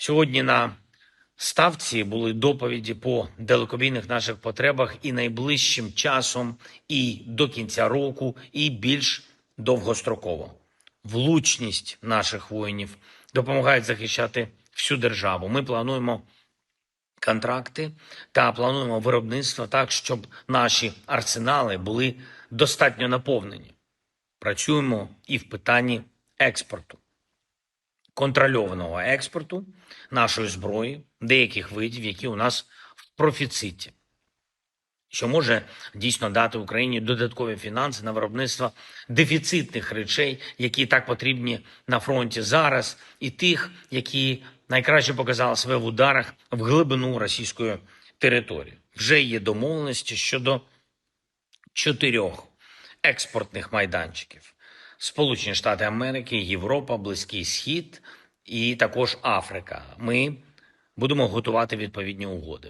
Сьогодні на ставці були доповіді по далекобійних наших потребах і найближчим часом, і до кінця року, і більш довгостроково. Влучність наших воїнів допомагають захищати всю державу. Ми плануємо контракти та плануємо виробництво так, щоб наші арсенали були достатньо наповнені. Працюємо і в питанні експорту, контрольованого експорту нашої зброї, деяких видів, які у нас в профіциті, що може дійсно дати Україні додаткові фінанси на виробництво дефіцитних речей, які так потрібні на фронті зараз, і тих, які найкраще показали себе в ударах в глибину російської території. Вже є домовленості щодо чотирьох експортних майданчиків: Сполучені Штати Америки, Європа, Близький Схід і також Африка. Ми будемо готувати відповідні угоди.